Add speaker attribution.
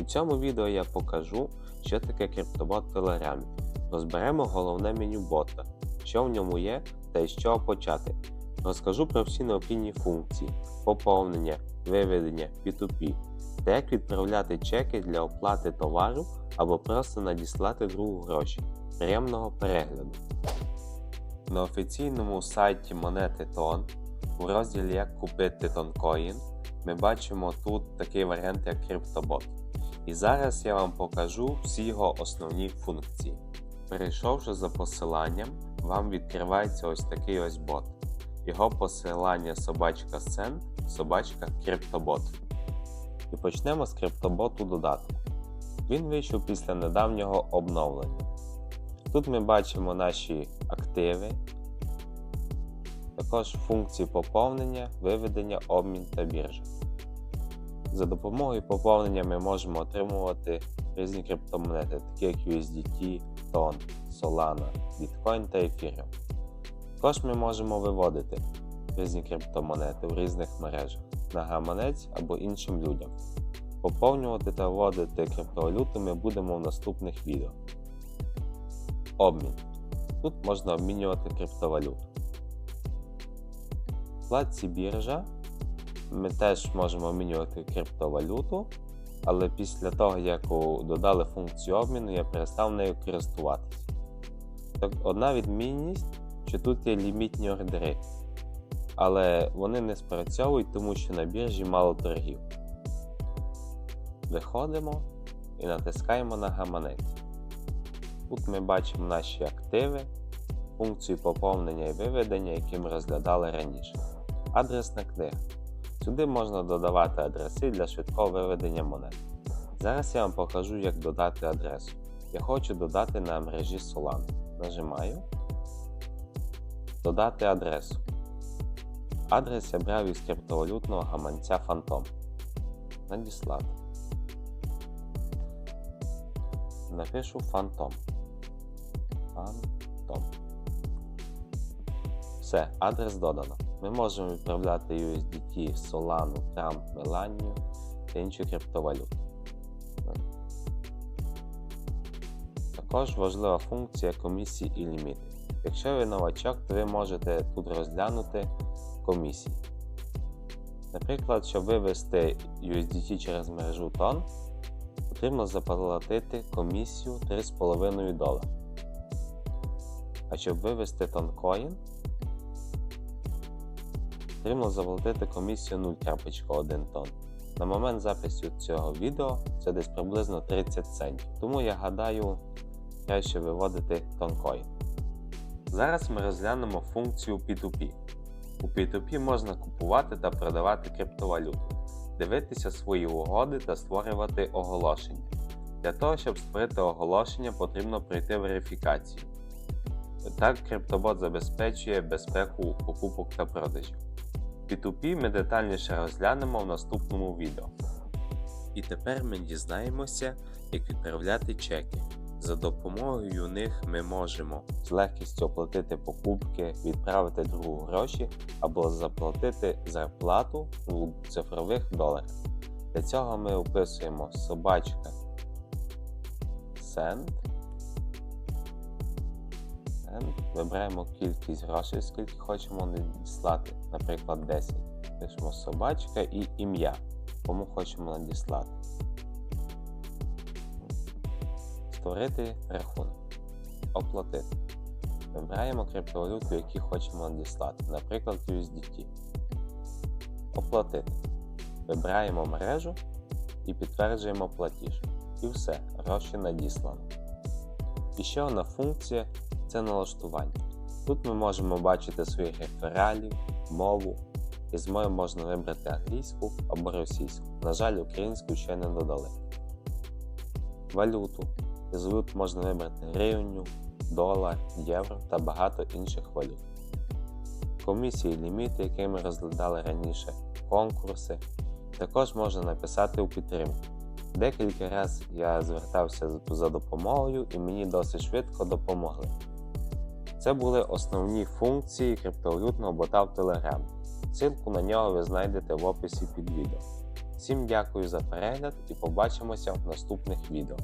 Speaker 1: У цьому відео я покажу, що таке криптобот в Телеграмі. Розберемо головне меню бота, що в ньому є та із чого почати. Розкажу про всі необхідні функції, поповнення, виведення, P2P та як відправляти чеки для оплати товару або просто надіслати другу гроші. Приємного перегляду. На офіційному сайті монети Тон у розділі Як купити тонкоін ми бачимо тут такий варіант як CryptoBot. І зараз я вам покажу всі його основні функції. Перейшовши за посиланням, вам відкривається ось такий ось бот. Його посилання собачка Send, собачка CryptoBot. І почнемо з CryptoBot додатку. Він вийшов після недавнього обновлення. Тут ми бачимо наші активи, також функції поповнення, виведення, обмін та біржа. За допомогою поповнення ми можемо отримувати різні криптомонети, такі як USDT, TON, Solana, Bitcoin та Ethereum. Також ми можемо виводити різні криптомонети в різних мережах на гаманець або іншим людям. Поповнювати та вводити криптовалюту ми будемо в наступних відео. Обмін. Тут можна обмінювати криптовалюту. В вкладці біржа ми теж можемо обмінювати криптовалюту, але після того, як додали функцію обміну, я перестав нею користуватися. Так, одна відмінність, що тут є лімітні ордери, але вони не спрацьовують, тому що на біржі мало торгів. Виходимо і натискаємо на гаманець. Тут ми бачимо наші активи, функцію поповнення і виведення, які ми розглядали раніше. Адресна книга. Сюди можна додавати адреси для швидкого виведення монет. Зараз я вам покажу, як додати адресу. Я хочу додати на мережі Solana. Нажимаю Додати адресу. Адрес я брав із криптовалютного гаманця Phantom. Надіслати. Напишу Phantom. Phantom. Все, адрес додано. Ми можемо відправляти USDT, Solana, Trump, Melania та інші криптовалюти. Також важлива функція комісії і ліміти. Якщо ви новачок, то ви можете тут розглянути комісії. Наприклад, щоб вивести USDT через мережу TON, потрібно заплатити комісію 3,5 долара. А щоб вивести тонкоін, потрібно заплатити комісію 0.1 тонн. На момент запису цього відео це десь приблизно 30 центів, тому я гадаю, краще виводити тонкоін. Зараз ми розглянемо функцію P2P. У P2P можна купувати та продавати криптовалюту, дивитися свої угоди та створювати оголошення. Для того, щоб створити оголошення, потрібно пройти верифікацію. Так, криптобот забезпечує безпеку покупок та продажів. P2P ми детальніше розглянемо в наступному відео. І тепер ми дізнаємося, як відправляти чеки. За допомогою них ми можемо з легкістю оплатити покупки, відправити другу гроші або заплатити зарплату у цифрових доларах. Для цього ми описуємо собачка Send. Вибираємо кількість грошей, скільки хочемо надіслати, наприклад, 10. Пишемо собачка і ім'я, кому хочемо надіслати. Створити рахунок. Оплатити. Вибираємо криптовалюту, яку хочемо надіслати, наприклад, USDT. Оплатити. Вибираємо мережу і підтверджуємо платіж. І все, гроші надіслано. І ще одна функція це налаштування. Тут ми можемо бачити своїх рефералів, мову. Із мою можна вибрати англійську або російську. На жаль, українську ще не додали. Валюту. Із валют можна вибрати гривню, долар, євро та багато інших валют. Комісії ліміти, які ми розглядали раніше, конкурси. Також можна написати у підтримку. Декілька разів я звертався за допомогою і мені досить швидко допомогли. Це були основні функції криптовалютного бота в Telegram. Ссылку на нього ви знайдете в описі під відео. Всім дякую за перегляд і побачимося в наступних відео.